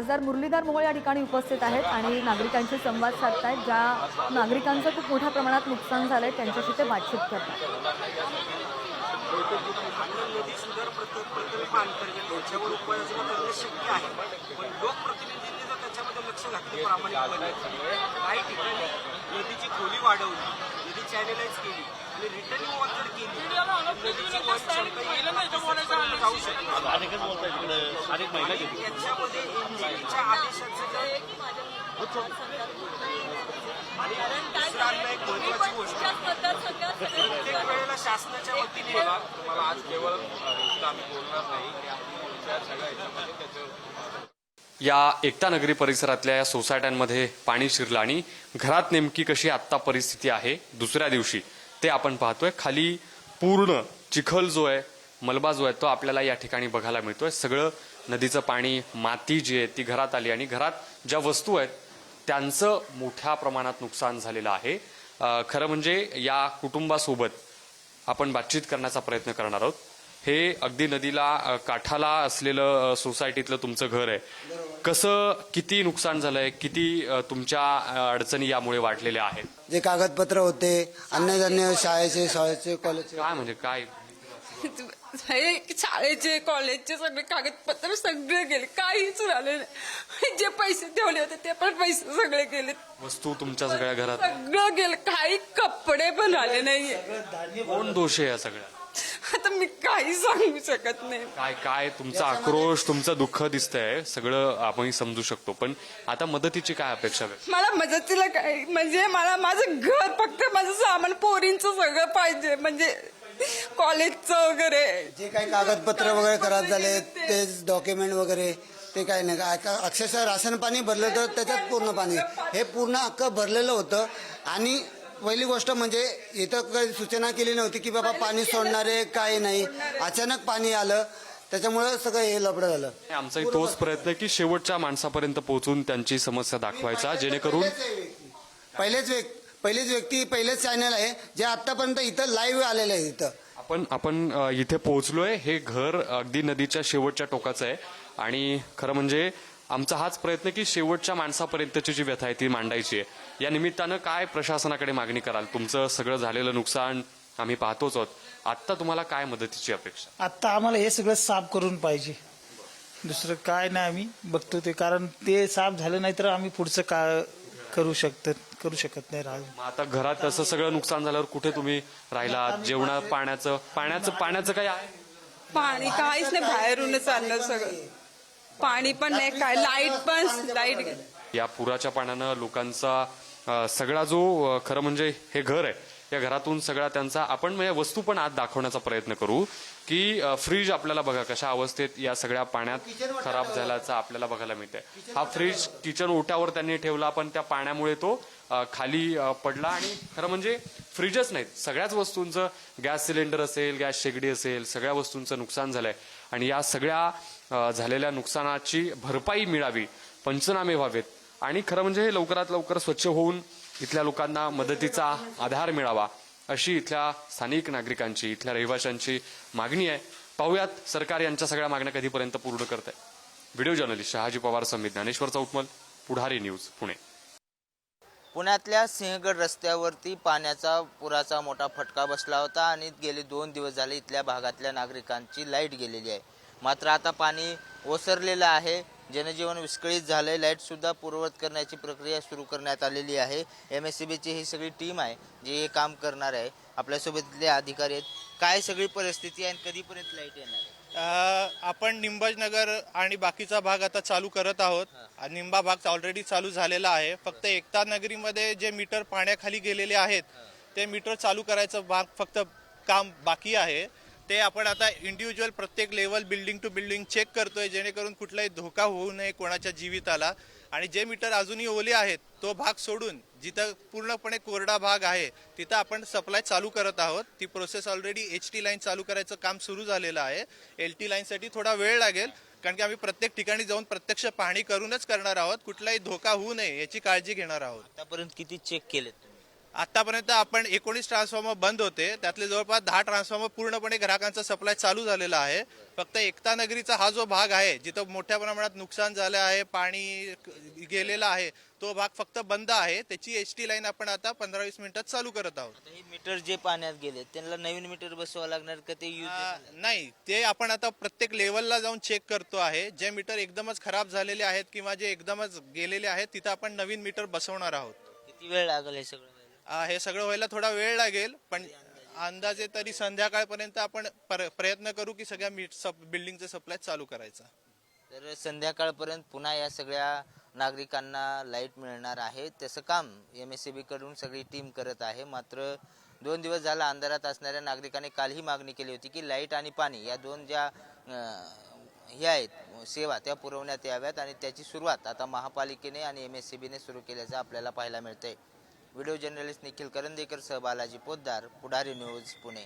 खासदार मुरलीधर मोहोळ या ठिकाणी उपस्थित आहेत आणि नागरिकांशी संवाद साधतायत ज्या नागरिकांचं खूप मोठ्या प्रमाणात नुकसान झालंय त्यांच्याशी ते बातचीत करतात. नदी सुधार प्रकल्प प्रकल्प अंतर्गत याच्यावर उपाययोजना करणे शक्य आहे पण लोकप्रतिनिधींनी जर त्याच्यामध्ये लक्ष घातले प्रामाणिकपणे काही ठिकाणी नदीची खोली वाढवली नदी चॅनलाइज केली आणि रिटर्निंग वॉल जर केली नदीची जाऊ शकते अनेक महिला आणि याच्यामध्ये इंजिनिअरिंगच्या आदेशाचं एक महत्वाची गोष्ट प्रत्येक वेळेला शासनाच्या वतीने तुम्हाला आज केवळ आम्ही बोलणार नाही सगळ्या या एकता नगरी परिसरातल्या या सोसायट्यांमध्ये पाणी शिरलं आणि घरात नेमकी कशी आत्ता परिस्थिती आहे दुसऱ्या दिवशी ते आपण पाहतोय. खाली पूर्ण चिखल जो आहे मलबा जो आहे तो आपल्याला या ठिकाणी बघायला मिळतोय. सगळं नदीचं पाणी माती जी आहे ती घरात आली आणि घरात ज्या वस्तू आहेत त्यांचं मोठ्या प्रमाणात नुकसान झालेलं आहे. खरं म्हणजे या कुटुंबासोबत आपण बातचीत करण्याचा प्रयत्न करणार आहोत. हे अगदी नदीला काठाला असलेलं सोसायटीतलं तुमचं घर आहे. कसं किती नुकसान झालंय किती तुमच्या अडचणी यामुळे वाढलेल्या आहेत? जे कागदपत्र होते अन्नधान्य शाळेचे शाळेचे कॉलेजचे. काय म्हणजे काय? शाळेचे कॉलेजचे सगळे कागदपत्र सगळे गेले काहीच राहिले नाही जे पैसे ठेवले होते ते पण पैसे सगळे गेले वस्तू तुमच्या सगळ्या घरात सगळं गेलं काही कपडे पण आले नाहीये कोण दोष आहे या सगळ्या आता मी काही सांगू शकत नाही काय काय तुमचा आक्रोश तुमचं दुःख दिसतंय सगळं आपण समजू शकतो पण आता मदतीची काय अपेक्षा आहे? मला मदतीला काय म्हणजे मला माझं घर फक्त माझं सामान पोरींचं सगळं पाहिजे म्हणजे कॉलेजचं वगैरे. जे काही कागदपत्र वगैरे खराब झाले ते डॉक्युमेंट वगैरे ते काही नाही. का- अक्षरशः राशन पाणी भरलं तर त्याच्यात पूर्ण पाणी. हे पूर्ण अख्खं भरलेलं होतं. आणि पहिली गोष्ट म्हणजे इथं काही सूचना केली नव्हती की बाबा पाणी सोडणारे काही नाही. अचानक पाणी आलं. त्याच्यामुळं सगळं हे लपडं झालं. आमचाही तोच प्रयत्न आहे की शेवटच्या माणसापर्यंत पोहोचून त्यांची समस्या दाखवायचा जेणेकरून पहिलेच व्यक्ती. पहिलेच व्यक्ती पहिलेच चॅनल आहे जे आतापर्यंत इथं लाईव्ह आलेलं आहे इथं. आपण आपण अ, इथे पोहोचलोय. हे घर अगदी नदीच्या शेवटच्या टोकाचं आहे. आणि खरं म्हणजे आमचा हाच प्रयत्न की शेवटच्या माणसापर्यंतची जी व्यथा आहे ती मांडायची आहे. या निमित्तानं काय प्रशासनाकडे मागणी कराल? तुमचं सगळं झालेलं नुकसान आम्ही पाहतोच आहोत. आत्ता तुम्हाला काय मदतीची अपेक्षा? आत्ता आम्हाला हे सगळं साफ करून पाहिजे. दुसरं काय नाही आम्ही बघतो ते. कारण ते साफ झालं नाही तर आम्ही पुढचं का करू शकतो करू शकत नाही राहू. मग आता घरात असं सगळं नुकसान झाल्यावर कुठे तुम्ही राहिला जेवणा पाण्याचं पाण्याचं पाण्याचं काय आहे? पाणी काहीच नाही बाहेरूनच आणलं सगळं. पाणी पण नाही काय लाइट पण लाइट या पुराच्या पाण्यानं लोकांचा अ, सगळा जो अ, खरं म्हणजे हे घर आहे या घरातून सगळा त्यांचा आपण म्हणजे वस्तू पण आज दाखवण्याचा प्रयत्न करू. की फ्रीज आपल्याला बघा कशा अवस्थेत या सगळ्या पाण्यात खराब झाल्याचं आपल्याला बघायला मिळतंय. हा फ्रीज किचन ओट्यावर त्यांनी ठेवला पण त्या पाण्यामुळे तो खाली पडला आणि खरं म्हणजे फ्रीजच नाहीत. सगळ्याच वस्तूंचं गॅस सिलेंडर असेल गॅस शेगडी असेल सगळ्या वस्तूंचं नुकसान झालंय. आणि या सगळ्या झालेल्या नुकसानाची भरपाई मिळावी पंचनामे व्हावेत. आणि खरं म्हणजे हे लवकरात लवकर स्वच्छ होऊन इथल्या लोकांना मदतीचा आधार मिळावा. अशी इथल्या स्थानिक नागरिकांची इथल्या रहिवाशांची मागणी आहे. पाहूयात सरकार यांच्या सगळ्या मागण्या कधीपर्यंत पूर्ण करत आहे व्हिडिओ जर्नलिस्ट शहाजी पवार समित ज्ञानेश्वर चौकमल पुढारी न्यूज पुणे. पुण्यातल्या सिंहगड रस्त्यावरती पाण्याचा पुराचा मोठा फटका बसला होता आणि गेले दोन दिवस झाले इथल्या भागातल्या नागरिकांची लाइट गेलेली आहे. मात्र आता पाणी ओसरलेलं आहे. जनजीवन विस्कळीत झालंय. लाइट सुद्धा पूर्ववत करण्याची प्रक्रिया सुरू करण्यात आलेली आहे. एम एस सी बीची ही सगळी टीम आहे जी हे काम करणार आहे. आपल्यासोबत इथले अधिकारी आहेत. काय सगळी परिस्थिती आहे आणि कधीपर्यंत लाइट येणार आहे? आपण निंबाजनगर आणि बाकीचा भाग आता चालू करत आहोत. निंबा भाग ऑलरेडी चालू झालेला आहे. फक्त एकता नगरीमध्ये जे मीटर पाण्याखाली गेलेले आहेत ते मीटर चालू करायचं भाग फक्त काम बाकी आहे. ते आपण आता इंडिव्हिज्युअल प्रत्येक level building to building check करतोय जेणेकरून कुठलाही धोका होऊ नये कोणाच्या जीविताला. आणि जे मीटर अजूनही ओले आहेत तो भाग सोडून जिथं पूर्णपणे कोरडा भाग आहे तिथं आपण सप्लाय चालू करत आहोत. ती process already H T line चालू करायचं काम सुरू झालेलं आहे. एल टी लाईनसाठी थोडा वेळ लागेल कारण की आम्ही प्रत्येक ठिकाणी जाऊन प्रत्यक्ष पाहणी करूनच करणार आहोत. कुठलाही धोका होऊ नये याची काळजी घेणार आहोत. आतापर्यंत किती चेक केलेत आतापर्यंत आपण एकोणीस ट्रान्सफॉर्मर बंद होते. त्यातले जवळपास दहा ट्रान्सफॉर्मर पूर्णपणे ग्राहकांचा सप्लाय चालू झालेला आहे. फक्त एकता नगरीचा हा जो भाग आहे जिथं मोठ्या प्रमाणात नुकसान झालं आहे पाणी गेलेलं आहे तो भाग फक्त बंद आहे. त्याची एच टी लाईन आपण आता पंधरा वीस मिनिटात चालू करत आहोत. हे मीटर जे पाण्यात गेले त्यांना नवीन मीटर बसवावं लागणार का ते आ, नाही ते आपण आता प्रत्येक लेवलला जाऊन चेक करतो आहे. जे मीटर एकदमच खराब झालेले आहेत किंवा जे एकदमच गेलेले आहेत तिथं आपण नवीन मीटर बसवणार आहोत. किती वेळ लागेल हे सगळं? हे सगळं व्हायला थोडा वेळ लागेल पण अंदाजे तरी संध्याकाळपर्यंत आपण पर- प्रयत्न करू की सगळ्या मीट सप बिल्डिंगचं सप्लाय चालू करायचा. तर संध्याकाळपर्यंत पुन्हा या सगळ्या नागरिकांना लाइट मिळणार आहे. त्याचं काम एम एस सी बी कडून सगळी टीम करत आहे. मात्र दोन दिवस झाला अंधारात असणाऱ्या नागरिकांनी काल ही मागणी केली होती की लाइट आणि पाणी या दोन ज्या अं, हे आहेत सेवा त्या पुरवण्यात याव्यात आणि त्याची सुरुवात आता महापालिकेने आणि एम एस सी बीने सुरू केल्याचं आपल्याला पाहायला मिळतंय. व्हिडिओ जर्नलिस्ट निखिल करंदेकर सह बालाजी पोद्दार पुढारी न्यूज पुणे.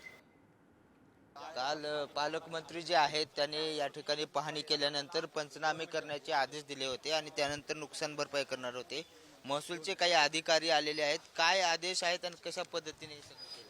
काल पालकमंत्री जे आहेत त्यांनी या ठिकाणी पाहणी केल्यानंतर पंचनामे करण्याचे आदेश दिले होते आणि त्यानंतर नुकसान भरपाई करणार होते. महसूलचे काही अधिकारी आलेले आहेत. काय आदेश आहेत आणि कशा पद्धतीने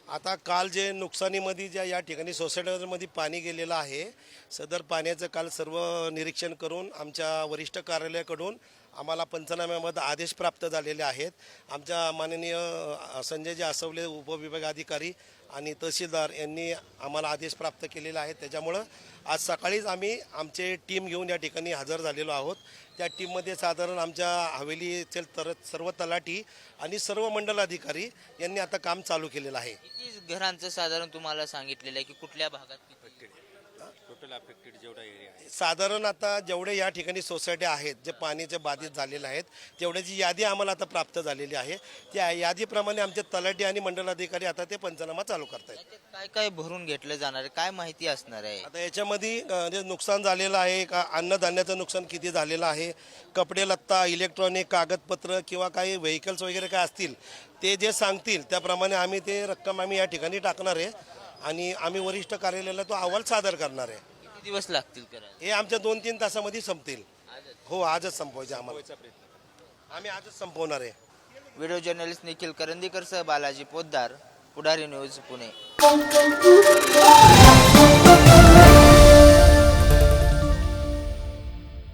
आता काल जे नुकसानीमध्ये ज्या या ठिकाणी सोसायटीमध्ये पाणी गेलेलं आहे सदर पाण्याचं काल सर्व निरीक्षण करून आमच्या वरिष्ठ कार्यालयाकडून आम्हाला पंचनाम्यामध्ये आदेश प्राप्त झालेले आहेत. आमच्या माननीय संजय संजयजी आसवले उपविभाग अधिकारी आणि तहसीलदार यांनी आम्हाला आदेश प्राप्त केलेले आहेत त्याच्यामुळं आज सकाळीच आम्ही आमचे टीम घेऊन या ठिकाणी हजर झालेलो आहोत. त्या टीममध्ये साधारण आमच्या हवेलीचे तर सर्व तलाठी आणि सर्व मंडल अधिकारी यांनी आता काम चालू केलेलं आहे. घरांचं साधारण तुम्हाला सांगितलेलं आहे की कुठल्या भागात किती टोटल अफेक्टेड जेवढा एरिया आहे? साधारण आता जेवढे या ठिकाणी सोसायटी आहेत जे पाण्याचे बाधित झालेले आहेत तेवढ्याची यादी आम्हाला आता प्राप्त झालेली आहे. त्या यादीप्रमाणे आमचे तलाठी आणि मंडल अधिकारी आता ते पंचनामा चालू करतायत. याच्यात काय काय भरून घेतलं जाणार आहे? काय माहिती असणार आहे? आता याच्यामध्ये अ, जे नुकसान झालेलं आहे का अन्नधान्याचं नुकसान किती झालेलं आहे कपडे लत्ता इलेक्ट्रॉनिक कागदपत्र किंवा काही व्हेकल्स वगैरे काय असतील ते जे सांगतील त्याप्रमाणे आम्ही ते रक्कम आम्ही या ठिकाणी टाकणार आहे. आणि आम्ही वरिष्ठ कार्यालयाला तो अहवाल सादर करणार आहे. दिवस लागतील करायला. हे आमच्या दोन तीन तासामध्ये संपतील. हो आजच संपवायचे आम्हाला. आम्ही आजच संपवणार आहे. व्हिडिओ जर्नलिस्ट निखिल करंदीकर सह बालाजी पोद्दार पुढारी न्यूज पुणे.